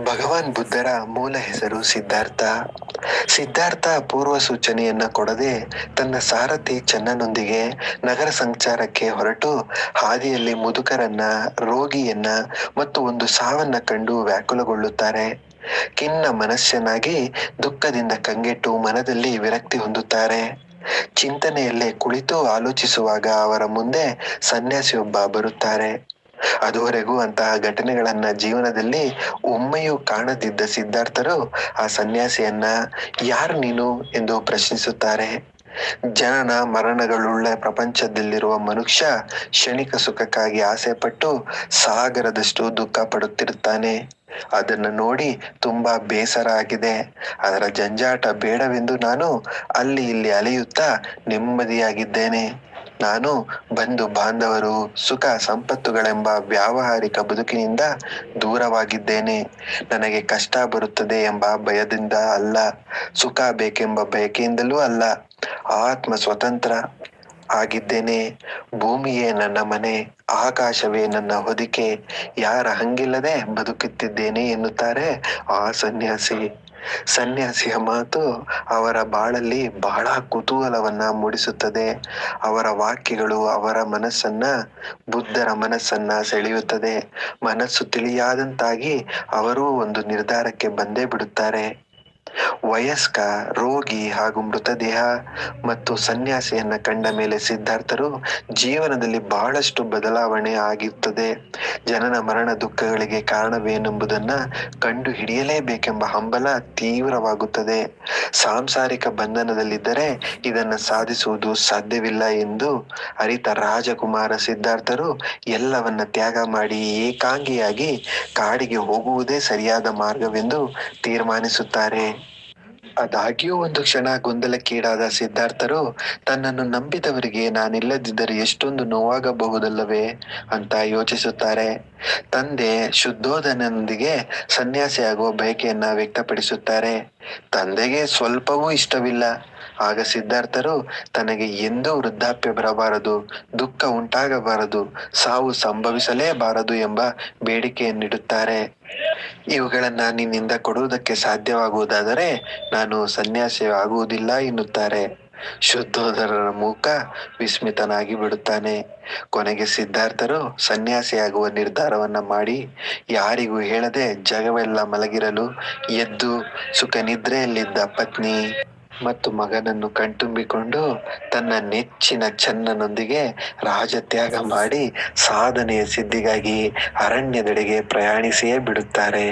ಭಗವಾನ್ ಬುದ್ಧರ ಮೂಲ ಹೆಸರು ಸಿದ್ಧಾರ್ಥ. ಸಿದ್ಧಾರ್ಥ ಪೂರ್ವ ಸೂಚನೆಯನ್ನ ಕೊಡದೆ ತನ್ನ ಸಾರಥಿ ಚನ್ನನೊಂದಿಗೆ ನಗರ ಸಂಚಾರಕ್ಕೆ ಹೊರಟು ಹಾದಿಯಲ್ಲಿ ಮುದುಕರನ್ನ, ರೋಗಿಯನ್ನ ಮತ್ತು ಒಂದು ಸಾವನ್ನ ಕಂಡು ವ್ಯಾಕುಲಗೊಳ್ಳುತ್ತಾರೆ. ಖಿನ್ನ ಮನಸ್ಸನಾಗಿ ದುಃಖದಿಂದ ಕಂಗೆಟ್ಟು ಮನದಲ್ಲಿ ವಿರಕ್ತಿ ಹೊಂದುತ್ತಾರೆ. ಚಿಂತನೆಯಲ್ಲೇ ಕುಳಿತು ಆಲೋಚಿಸುವಾಗ ಅವರ ಮುಂದೆ ಸನ್ಯಾಸಿಯೊಬ್ಬ ಬರುತ್ತಾರೆ. ಅದುವರೆಗೂ ಅಂತಹ ಘಟನೆಗಳನ್ನ ಜೀವನದಲ್ಲಿ ಒಮ್ಮೆಯೂ ಕಾಣದಿದ್ದ ಸಿದ್ಧಾರ್ಥರು ಆ ಸನ್ಯಾಸಿಯನ್ನ ಯಾರು ನೀನು ಎಂದು ಪ್ರಶ್ನಿಸುತ್ತಾರೆ. ಜನನ ಮರಣಗಳುಳ್ಳ ಪ್ರಪಂಚದಲ್ಲಿರುವ ಮನುಷ್ಯ ಕ್ಷಣಿಕ ಸುಖಕ್ಕಾಗಿ ಆಸೆ ಪಟ್ಟು ಸಾಗರದಷ್ಟು ದುಃಖ ಪಡುತ್ತಿರುತ್ತಾನೆ. ಅದನ್ನು ನೋಡಿ ತುಂಬಾ ಬೇಸರ ಆಗಿದೆ. ಅದರ ಜಂಜಾಟ ಬೇಡವೆಂದು ನಾನು ಅಲ್ಲಿ ಇಲ್ಲಿ ಅಲೆಯುತ್ತಾ ನೆಮ್ಮದಿಯಾಗಿದ್ದೇನೆ. ನಾನು ಬಂಧು ಬಾಂಧವರು, ಸುಖ ಸಂಪತ್ತುಗಳೆಂಬ ವ್ಯಾವಹಾರಿಕ ಬದುಕಿನಿಂದ ದೂರವಾಗಿದ್ದೇನೆ. ನನಗೆ ಕಷ್ಟ ಬರುತ್ತದೆ ಎಂಬ ಭಯದಿಂದ ಅಲ್ಲ, ಸುಖ ಬೇಕೆಂಬ ಬಯಕೆಯಿಂದಲೂ ಅಲ್ಲ. ಆತ್ಮ ಸ್ವತಂತ್ರ ಆಗಿದ್ದೇನೆ. ಭೂಮಿಯೇ ನನ್ನ ಮನೆ, ಆಕಾಶವೇ ನನ್ನ ಹೊದಿಕೆ. ಯಾರ ಹಂಗಿಲ್ಲದೆ ಬದುಕುತ್ತಿದ್ದೇನೆ ಎನ್ನುತ್ತಾರೆ ಆ ಸನ್ಯಾಸಿ. ಸನ್ಯಾಸಿಯ ಮಾತು ಅವರ ಬಾಳಲ್ಲಿ ಬಹಳ ಕುತೂಹಲವನ್ನ ಮೂಡಿಸುತ್ತದೆ. ಅವರ ವಾಕ್ಯಗಳು ಅವರ ಮನಸ್ಸನ್ನ, ಬುದ್ಧರ ಮನಸ್ಸನ್ನ ಸೆಳೆಯುತ್ತದೆ. ಮನಸ್ಸು ತಿಳಿಯಾದಂತಾಗಿ ಅವರು ಒಂದು ನಿರ್ಧಾರಕ್ಕೆ ಬಂದೇ ಬಿಡುತ್ತಾರೆ. ವಯಸ್ಕ, ರೋಗಿ ಹಾಗೂ ಮೃತದೇಹ ಮತ್ತು ಸನ್ಯಾಸಿಯನ್ನ ಕಂಡ ಮೇಲೆ ಸಿದ್ಧಾರ್ಥರು ಜೀವನದಲ್ಲಿ ಬಹಳಷ್ಟು ಬದಲಾವಣೆ ಆಗಿರುತ್ತದೆ ಜನನ ಮರಣ ದುಃಖಗಳಿಗೆ ಕಾರಣವೇನೆಂಬುದನ್ನ ಕಂಡು ಹಿಡಿಯಲೇಬೇಕೆಂಬ ಹಂಬಲ ತೀವ್ರವಾಗುತ್ತದೆ. ಸಾಂಸಾರಿಕ ಬಂಧನದಲ್ಲಿದ್ದರೆ ಇದನ್ನ ಸಾಧಿಸುವುದು ಸಾಧ್ಯವಿಲ್ಲ ಎಂದು ಅರಿತ ರಾಜಕುಮಾರ ಸಿದ್ಧಾರ್ಥರು ಎಲ್ಲವನ್ನ ತ್ಯಾಗ ಮಾಡಿ ಏಕಾಂಗಿಯಾಗಿ ಕಾಡಿಗೆ ಹೋಗುವುದೇ ಸರಿಯಾದ ಮಾರ್ಗವೆಂದು ತೀರ್ಮಾನಿಸುತ್ತಾರೆ. ಆದಾಗ್ಯೂ ಒಂದು ಕ್ಷಣ ಗೊಂದಲಕ್ಕೀಡಾದ ಸಿದ್ಧಾರ್ಥರು, ತನ್ನನ್ನು ನಂಬಿದವರಿಗೆ ನಾನಿಲ್ಲದಿದ್ದರೆ ಎಷ್ಟೊಂದು ನೋವಾಗಬಹುದಲ್ಲವೇ? ಅಂತ ಯೋಚಿಸುತ್ತಾರೆ. ತಂದೆ ಶುದ್ಧೋಧನೊಂದಿಗೆ ಸನ್ಯಾಸಿಯಾಗುವ ಬಯಕೆಯನ್ನ ವ್ಯಕ್ತಪಡಿಸುತ್ತಾರೆ. ತಂದೆಗೆ ಸ್ವಲ್ಪವೂ ಇಷ್ಟವಿಲ್ಲ. ಆಗ ಸಿದ್ಧಾರ್ಥರು, ತನಗೆ ಎಂದೂ ವೃದ್ಧಾಪ್ಯ ಬರಬಾರದು ದುಃಖ ಉಂಟಾಗಬಾರದು, ಸಾವು ಸಂಭವಿಸಲೇಬಾರದು ಎಂಬ ಬೇಡಿಕೆಯನ್ನಿಡುತ್ತಾರೆ. ಇವುಗಳನ್ನ ನಿನ್ನಿಂದ ಕೊಡುವುದಕ್ಕೆ ಸಾಧ್ಯವಾಗುವುದಾದರೆ ನಾನು ಸನ್ಯಾಸಿ ಆಗುವುದಿಲ್ಲ ಎನ್ನುತ್ತಾರೆ. ಶುದ್ಧೋದರರ ಮೂಕ ವಿಸ್ಮಿತನಾಗಿ ಬಿಡುತ್ತಾನೆ. ಕೊನೆಗೆ ಸಿದ್ಧಾರ್ಥರು ಸನ್ಯಾಸಿಯಾಗುವ ನಿರ್ಧಾರವನ್ನ ಮಾಡಿ, ಯಾರಿಗೂ ಹೇಳದೆ ಜಗವೆಲ್ಲ ಮಲಗಿರಲು ಎದ್ದು ಸುಖ ನಿದ್ರೆಯಲ್ಲಿದ್ದ ಪತ್ನಿ ಮತ್ತು ಮಗನನ್ನು ಕಣ್ತುಂಬಿಕೊಂಡು ತನ್ನ ನೆಚ್ಚಿನ ಚನ್ನನೊಂದಿಗೆ ರಾಜತ್ಯಾಗ ಮಾಡಿ ಸಾಧನೆಯ ಸಿದ್ಧಿಗಾಗಿ ಅರಣ್ಯದೆಡೆಗೆ ಪ್ರಯಾಣಿಸಿಯೇ ಬಿಡುತ್ತಾರೆ.